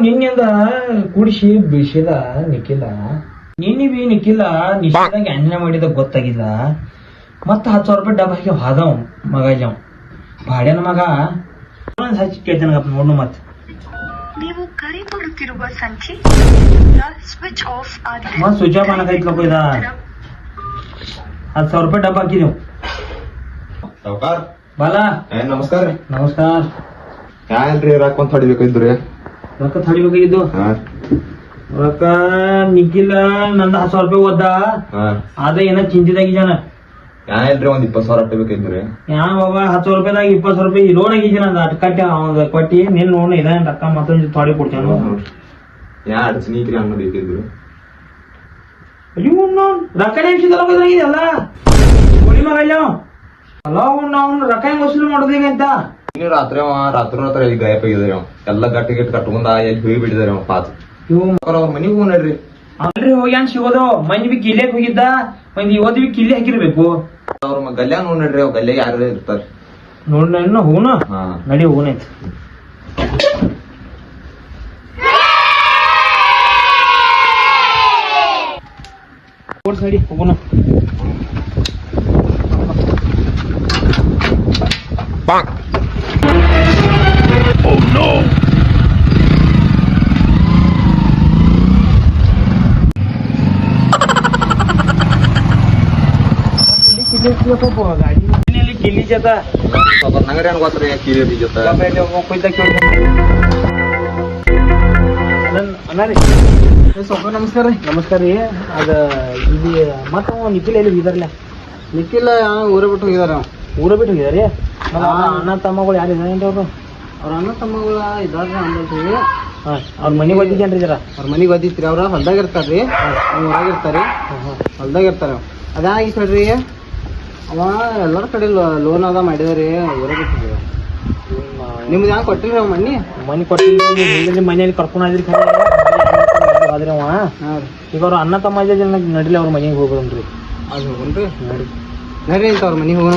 ನಿನ್ನಿಂದ ಕುಡಿಸಿ ಬಿಸಿದ ನಿಕ್ಕಿಲ್ಲ ನಿನ್ನೆ ಬಿ ನಿಕ್ಕಿಲ್ಲ ನಿಶ್ಚಿದಾಗ ಎಣ್ಣೆ ಮಾಡಿದ ಗೊತ್ತಾಗಿಲ್ಲ ಮತ್ತ ಹತ್ತು ಸಾವಿರ ರೂಪಾಯಿ ಡಬ್ಬ ಹಾಕಿ ಹಾದವ್ ಮಗ ಇಲ್ಲವ್ ಭಾಡ್ಯನ ಮಗ. ಒಂದ್ ಹಚ್ಚಿ ಕೇಳ್ತೇನಪ್ಪ ನೋಡು ಮತ್ತೆ ನೀವು ಕರೆ ಕೊಡುತ್ತಿರುವ ಸಂಖ್ಯೆ ಸ್ವಿಚ್ ಆಫ್ ಆಗಿದೆ. ಮತ್ತೆ ಸ್ವಿಚ್ ಆಫ್ ಅನ್ನಕೈತ್ಲಪ್ಪ ಇದ. ಹತ್ತು ಸಾವಿರ ರೂಪಾಯಿ ಡಬ್ಬ ಹಾಕಿದೆವು. ಸಾವ್ಕಾರ್ ಬಾಲ. ನಮಸ್ಕಾರ. ನಮಸ್ಕಾರ. ಯಾನ್ರಿ ರಾಕೊಂತ ಹೊಡಿಬೇಕಿದ್ರಿ ರೊಕ್ಕ ತಡಿಬೇಕಾಗಿದ್ದು ಹಾ. ರೊಕ್ಕ ನಿಗ್ಗಿಲ್ಲ ನಂದ ಹತ್ತು ಸಾವಿರ ರೂಪಾಯಿ ಓದ್ದ? ಅದ ಏನ ಜನ ಯಾನ್ರಿ ಒಂದ್ ಇಪ್ಪತ್ತು ಸಾವಿರ ಅಟ್ಟಬೇಕಿದ್ರಿ ಯಾ ಬಾಬಾ ಹತ್ತು ಸಾವಿರ ರೂಪಾಯಿದಾಗ ಇಪ್ಪತ್ತು ಸಾವಿರ ರೂಪಾಯಿ ಲೋನ್ ಆಗಿದ್ದೀನಿ ಅದು ಅಟ್ ಕಟ್ಟಿ ಅವ್ನ ಕೊಟ್ಟಿ ನಿನ್ ಲೋನ್ ಇದೆ ರೊಕ್ಕ ಮತ್ತೊಂದು ತೊಡೆ ಕೊಡ್ತೇನೆ ಯಾ ಅಡ್ಚನಿ ಐತ್ರಿ ಹಂಗ ಬೇಕಿದ್ರು ಅಯ್ಯೋ ಅವ್ನು ರೊಕ್ಕ ನೆನ್ಸಿದಲ್ಲ ಗೋಳಿ ಮಗ ಇಲ್ಲ ಅವ. ಅಲ್ಲ ಅವ್ನು ಅವ್ನು ರೊಕ್ಕ ಹೆಂಗ್ ವಸೂಲಿ ಮಾಡೋದು ಈಗ ಅಂತ? ಇನ್ನು ರಾತ್ರಿ ಅವ ರಾತ್ರಿ ರಾತ್ರಿ ಎಲ್ಲಿ ಗಾಯಪ್ ಆಗಿದ್ರಿ ಅವ. ಎಲ್ಲ ಗಟ್ಟಿ ಗಿಟ್ ಕಟ್ಕೊಂಡ ಎಲ್ಲಿ ಹೋಗಿ ಬಿಟ್ಟಿದಾರೆ ಅವ ಪಾತ್. ಇವ್ ಅವ್ರ ಮನಿಗ್ ಹೋಗ್ ನಡ್ರಿ. ಅಲ್ರಿ ಹೋಗ್ಯಾನ್ ಸಿಗೋದು? ಮಂದಿ ಬಿ ಕಿಲ್ಲೆಕ್ ಹೋಗಿದ್ದ ಮಂದಿ ಇವತ್ತು ಬಿ ಕಿಲ್ಲೆ ಹಾಕಿರ್ಬೇಕು. ಅವ್ರ ಗಲ್ಯಾಗ ನೋಡ್ ನಡ್ರಿ ಅವ್ ಗಲ್ಯಾಗ ಯಾರು ಇರ್ತಾರ. ನೋಡ್ ನಾನು ಹೋಗುನ? ಹಾ. ನಡಿ ಹೋಗುನೈತಿ. ಓಡ್ಸ್ ನಡಿ ಹೋಗುನ ಗಾಡಿ ಕಿಲ್ಲಿ ಜತ ನಂಗರಿ ಹಂಗ ಗೊತ್ತ್ರಿ ಕಿರಿ ಜೊತೆ ನಮಸ್ಕಾರ ರೀ. ನಮಸ್ಕಾರ ರೀ ಅದ ಇಲ್ಲಿ ಮತ್ತ ನಿಖಿಲ್ ಎಲ್ಲಿ ಹೋಗಿದಾರಲ್ಲ ನಿಖಿಲ್ ಊರ ಬಿಟ್ಟು ಹೋಗಿದಾರ ಊರ ಬಿಟ್ಟು ಹೋಗಿದಾರೆ? ಅಣ್ಣ ತಮ್ಮಗಳು ಯಾರು ಇದಾರೇನ್ರಿ ಅವರು? ಅವ್ರ ಅಣ್ಣ ತಮ್ಮಗಳ ಇದಾರ್ರಿ ಅಂದ್ರಿ ಹಾ ಅವ್ರ ಮನೆಗೆ ಒದ್ದಿದ್ದೇನ್ರಿ ಜರ? ಅವ್ರ ಮನಿಗ್ ಓದಿತ್ರಿ ಅವ್ರ ಹೊಲ್ದಾಗ ಇರ್ತಾರ್ರಿ. ರೀ ಊರಾಗ ಇರ್ತಾರಿ ಹೊಲ್ದಾಗ ಇರ್ತಾರ. ಅದಾಗಿತ್ತು ನೋಡ್ರಿ ಅವ ಎಲ್ಲರ ಕಡೆ ಲೋನ್ ಅದ ಮಾಡಿದಾರಿ ಹೊರಗೆ. ನಿಮ್ದು ಯಾಕೆ ಕೊಟ್ಟಿರಿ ಅವ ಮನಿ ಮನೆ ಕೊಟ್ಟಿಲ್ಲ ಮನೆಯಲ್ಲಿ ಕರ್ಕೊಂಡು ಹೋದ್ರಿ ಆದ್ರೆ ಅವ. ಈಗ ಅವ್ರ ಅಣ್ಣ ತಮ್ಮ ಜನ ನಡಿಲಿ ಅವ್ರ ಮನೆಗೆ ಹೋಗೋಣ್ರಿ ಅದು ಹೋಗೋಣ್ರಿ. ನಡಿ ನಡ್ರಿ ಅಂತ ಅವ್ರ ಮನೆಗೆ ಹೋಗೋಣ.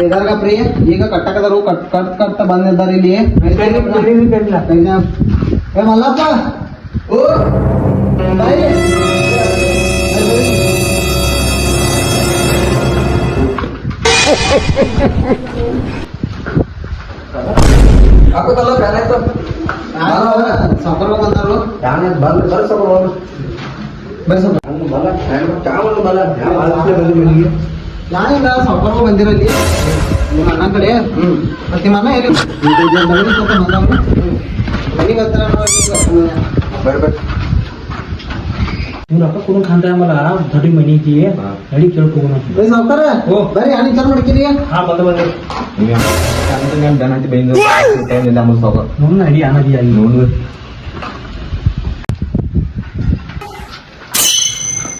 ಇದಾರ್ಗ ಪ್ರೀ ಈಗ ಕಟ್ಟಕದರು ಕಟ್ ಕಟ್ ಕಟ್ ಬಂದಿದ್ದಾರೆ ಇಲ್ಲಿ ಏ ಮಲ್ಲಪ್ಪ ಓ ಬಂದಾರು ಬರ್ರಿ ಸ್ವಲ್ಪ. ನಾನಿಲ್ಲ ಸಾವ್ಕಾರ್ರು ಬಂದಿರಲ್ಲಿ ನಿಮ್ಮ ಅಣ್ಣ ಕಡೆ ಮತ್ತೆ ನಿಮ್ಮ ಅಣ್ಣ ಎಲ್ಲಿ ಮನೆಗೆ ಸ್ವಲ್ಪ ಬಂದವ್ರು ಮನೆಗೆ ಹತ್ರ ಇವ್ರ ಅಕ್ಕ ಕೂಡ ಖಾಂತ ಆಮಲ್ಲ ದೊಡ್ಡ ಮನಿ ಐತಿ ನಡಿ ಕೇಳ್ಕೋಣ ಬರ್ರಿ ಸಾವ್ಕಾರ ಓ. ಬರ್ರಿ ಅಲ್ಲಿ ವಿಚಾರ ಮಾಡ್ತೀರಿ ಹಾ ಬಂದ ಬಂದ ಬೆನ್ ಹತ್ತಿ ಬೈಂದು ಟೈಮ್ ಇಲ್ಲ ಅಂಬುದು ಸಾವ್ಕಾರ್ ನೋಡ್ ಅಲ್ಲಿ ನೋಡು ನಾನು ಮುರಿಜಿ ಮುರಿಜ ಕೊಡ್ತೀಯ ನೋಡ್ರಿ ಸಾವ್ಕಾರ ಅಂದ್ರೆ ಏ ನಾವ್ ಜಡ್ತಿ ಬರ್ತಾರಪ್ಪ ಅವ್ನ್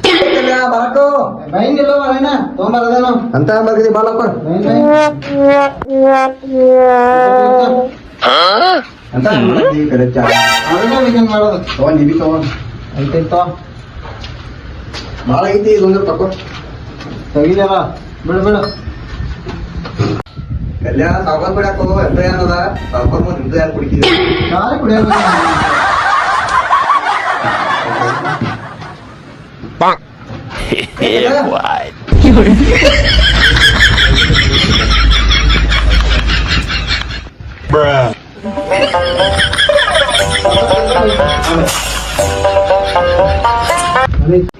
ಇಲ್ಲಿ ಬೈಂಗಿಲ್ಲ ಮರೇನ ತೊಗೊಂಬರದೇನು. ಅಂತ ಬರ್ಗಿದಿ ಬಾಲಪ್ಪ ಅಂತ ಮಾಡೋದು. ತಗೊಂಡ್ ಇವಿ ತಗೊಂಡ್ ಐತೈತೋ ಭಾಳ ಐತಿ ಇದೊಂದು ತಕೋ. ತೆಗಿದಾರ ಬಿಡು ಬಿಡು. ಕಲ್ಯಾಣ ಸಾವುಕಾರ ಹೋಗೋ ಎಂತ ಏನದ ಸಾವುಕಾರ ಮುಂದೆ ಕುಡಿತೀವಿ ಯಾರು ಕುಡಿಕಿದ್ರಿ ಯಾರು ಕುಡಿಯೋದು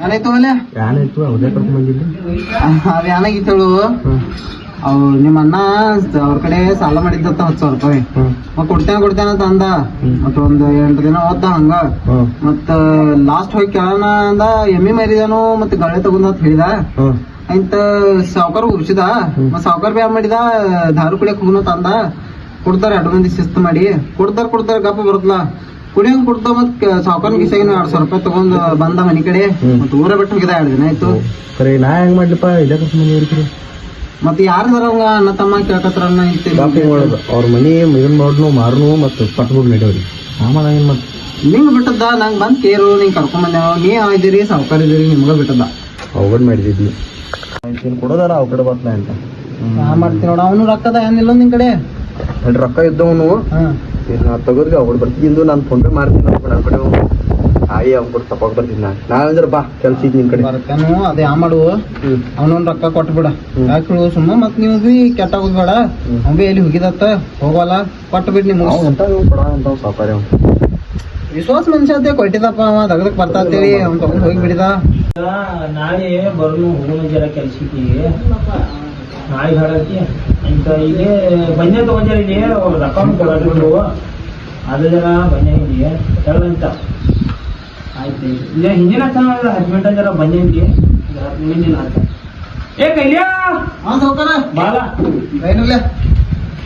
ಏನಾಯ್ತು ಅಲ್ಲೇ ಏನಾಯ್ತು ಅವ್ರೇ ಕರ್ಕೊಂಡ್ ಬಂದಿದ್ದು ಅದ ಏನಾಗಿತ್ತು ಹೇಳು ಅವ್ ನಿಮ್ಮ ಅಣ್ಣ ಅವ್ರ ಕಡೆ ಸಾಲ ಮಾಡಿದ್ದತ್ತ ಹತ್ತು ಸಾವಿರ ರೂಪಾಯಿ ಮತ್ ಕೊಡ್ತೇನೆ ಕೊಡ್ತೇನೆ ಅಂತ ಅಂದ. ಮತ್ತ ಒಂದ್ ಎಂಟು ದಿನ ಓದ್ದ ಹಂಗ. ಮತ್ತ ಲಾಸ್ಟ್ ಹೋಗಿ ಕೇಳೋಣ ಅಂದ ಎಮ್ಮಿ ಮರಿದಾನು ಮತ್ತೆ ಗಳೆ ತಗೊಂಡ ಅಂತ ಹೇಳಿದ. ಅಂತ ಸಾವ್ಕಾರ ಉಪ್ಸಿದ. ಮತ್ ಸಾವ್ಕಾರ ಬ್ಯಾ ಮಾಡಿದ ದಾರು ಕುಡಿಯಕ್ ಹೋಗೋಣ ತಂದ ಕೊಡ್ತಾರೆ ಎರಡು ಮಂದಿ ಶಿಸ್ತು ಮಾಡಿ. ಕೊಡ್ತಾರ ಕೊಡ್ತಾರ ಗಪ್ಪ ಬರುತ್ತಲ್ಲ ಕುಡಿಯಂಗ್ ಕೊಡ್ತಾ ಮತ್ ಸಾವ್ಕಾರ ಕಿಸಾಗಿನ ಎರಡ್ ಸಾವಿರ ರೂಪಾಯಿ ತಗೊಂಡ್ ಬಂದ ಮನಿ ಕಡೆ. ಮತ್ ಊರ ಬಿಟ್ಟು ಹೋಗಿದ ಎರಡು ದಿನ ಆಯ್ತು. ನಾ ಹೆಂಗ್ ಮಾಡ್ಲಪ್ಪ? ಇಲ್ಲೇ ಕರ್ಕೊಂಡ್ ಬಂದಿರ್ತೀರಿ ಮತ್ ಯಾರ್ದಾರ ಅಣ್ಣ ತಮ್ಮ ಕೇಳಕತ್ತಾರನ್ನ ಬಾಪ್ ಹೆಂಗ್ ಮಾಡೋದು ಅವ್ರ ಮನೆ ಇದನ್ ಮಾಡ್ನು ಮಾರ್ನು ಮತ್ತು ಪಟ್ಬಿಡ್ ನಡಿಯವ್ರಿ ಆಮೇಲೆ ಏನ್ ಮಾಡ್ತ? ನಿಂಗ್ ಬಿಟ್ಟದ್ದ ನಂಗ್ ಬಂದ್ ಕೇರು ನಿಂಗ್ ಕರ್ಕೊಂಡ್ ಯಾವಾಗ ನೀ ಇದ್ದೀರಿ ಸಾವ್ಕಾರ ಇದೀರಿ ನಿಮ್ಗ ಬಿಟ್ಟದ ಅವಗಡ್ ಮಾಡಿದ್ವಿ ಕೊಡೋದಾರ ಅವ್ ಕಡೆ ಬತ್ಲ ಅಂತ. ನಾ ಮಾಡ್ತೀನಿ ನೋಡ ಅವನು ರೊಕ್ಕದ ಏನಿಲ್ಲ ನಿನ್ ಕಡೆ? ಎರಡು ರೊಕ್ಕ ಇದ್ದವನು. ಹಾ. ನಾ ತಗೋದ್ರಿ ಅವ್ರು ಬರ್ತಿದ್ದು ನಾನು ಫೋನ್ ಪೇ ಮಾಡ್ತೀನಿ ನನ್ನ ಕಡೆ ಆಯಿ ಅವ್ನ ಕೊಟ್ಟು ತಪ್ಪಾಗ ಬರ್ತೀನಿ ನಾನು ನಾ ಬಾ ಕೆಲ್ಸ ಇದ್ ನಿನ್ ಕಡೆ. ಬರ್ತೇನು ಅದೇ ಆ ಮಾಡುವ. ಅವನೊಂದ್ ರೊಕ್ಕ ಕೊಟ್ಬಿಡ. ಯಾಕೆ ಸುಮ್ಮ ಮತ್ ನೀವು ಬಿ ಕೆಟ್ಟಾಗೋದ್ ಬೇಡ. ಹ್ಮ್. ಅವ್ನ್ ಬಿ ಎಲ್ಲಿ ಹೋಗಿದತ್ತ? ಹೋಗಲ್ಲ ಕೊಟ್ಟು ಬಿಡ್ ನಿಮ್ಗೆ ಕೊಡ ಅಂತ ಸಾಪಾರಿ ಅವ್ನು. ವಿಶ್ವಾಸ ಮನುಷ್ಯ ಅದೇ ಕೊಟ್ಟಿದಪ್ಪ ಅವ ದಗದಕ್ ಇರ್ತೀವಿ ಅವ್ನ್ ತಗೊಂಡ್ ಹೋಗಿ ಬಿಡಿದ. ನಾಳೆ ಬರ್ನು ಹೋಗೋಣ ಜರ ಕೆಲ್ಸಕ್ಕೆ ನಾಳೆ ಹಾಡಕ್ಕೆ ಅಂತ ಇಲ್ಲಿ ಬನ್ನೆ ಇಲ್ಲಿ ಅಕೌಂಟ್ ಕೊಡೋದು ಅದು ಜರ ಬನ್ನೆ ಇಲ್ಲಿ. ಹೇಳಂತ ಆಯ್ತು. ಇಲ್ಲ ಹಿಂದಿನ ಚೆನ್ನಾಗ ಹತ್ತು ಮಿನಿಟ್ ಜರ ಬನ್ನೆ ಇಲ್ಲಿ ಹತ್ತು ಮಿನಿಟ್ ಆತ ಏ ಕಲ್ಯಾ! ಹಾ ಸೌಕರ. ಬಾಲ. ಏನಿಲ್ಲ.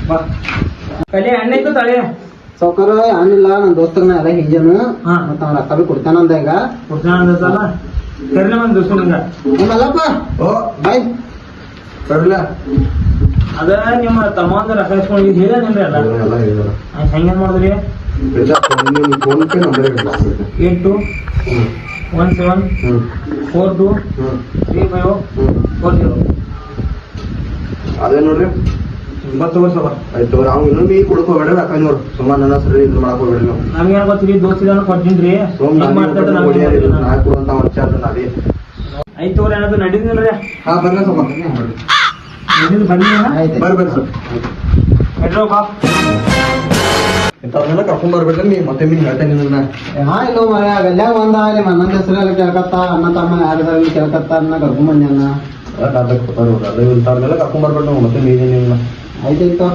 ಬಾ. ಕಲ್ಯ ಇತ್ತು ತಳೆ? ಸಾವ್ಕಾರ ಏನಿಲ್ಲ ನನ್ನ ದೋಸ್ತರ್ನ ಎಲ್ಲ ಹಿಂಜನು. ಹಾ. ಮತ್ತ ಅವ್ನ ರೊಕ್ಕ ಭೀ ಕೊಡ್ತಾನಂದ ಈಗ. ಕೊಡ್ತಾನ ಅಂದಲ್ಲ ಕರ್ಲೆ ಬಂದು ದೋಸ್ತನಿಂದ ಹಂಗಲ್ಲಪ್ಪ ಓ. ಬಾಯ್. ಸರಿಲ್ಲ ಅದ ನಿಮ್ಮ ತಮ್ಮಂದ ರೊಕ್ಕ ಇಸ್ಕೊಂಡು ಹೇಳಿದ್ರಿ ಅಲ್ಲ? ಹೆಂಗೇನ್ ಮಾಡಿದ್ರಿ? PhonePe number eight two one seven four two three five four zero ಅದೇ ನೋಡ್ರಿ ಬತ್ತು ವರ್ಷ ಆಯ್ತು ಅವ್ನು ಇನ್ನೊಮ್ಮೆ ಈಗ ಕೊಡಕ್ ಹೋಗ್ಬೇಡ ರೊಕ್ಕ ನೋಡು ಸುಮ್ಮ ನನ್ನ ಸರಿ ಇದು ಮಾಡಕ್ ಹೋಗ್ಬೇಡ ನೀವು ನಮ್ಗೆ ಏನ್ ಗೊತ್ತಿರಿ ದೋಸ್ತಿದಾನ ಕೊಡ್ತೀನಿ ನಾ ಕೊಡುವಂತ ಅಂತ ನಾವೇ ಐದು ತೋರಿ ಏನಾದ್ರು ನಡೀದಿಲ್ರಿ ಹಾ ಬರ್ರಿ ಸೋಮ ನಡೀದ್ ಆಯ್ತು ಬರ್ರಿ ಬರ್ರಿ ಸರ್ ಹೆಡ್ರೋ ಬಾ ಇಂಥವ್ರನ್ನೆಲ್ಲ ಕರ್ಕೊಂಡ್ ಬರ್ಬೇಕಲ್ಲಿ ನೀ ಮತ್ತೆ ಮೀನ್ ಹೇಳ್ತೇನೆ ನಿನ್ನ ಹಾ ಇಲ್ಲ ಮರ ಗಲ್ಯಾಗ ಒಂದ ನಿಮ್ಮ ಅಣ್ಣನ ಹೆಸರೆಲ್ಲ ಕೇಳ್ಕತ್ತ ಅಣ್ಣ ತಮ್ಮ ಯಾರ್ದಾರ ಕೇಳ್ಕತ್ತ ಅನ್ನ ಕರ್ಕೊಂಡ್ ಬಂದ್ಯಾನ ಇಂಥವ್ರನ್ನೆಲ್ಲ ಕರ್ಕೊಂಡ್ ಬರ್ಬೇಕು ಮತ್ತೆ ಮೀನ್ ಆಯ್ತಾಯ್ತು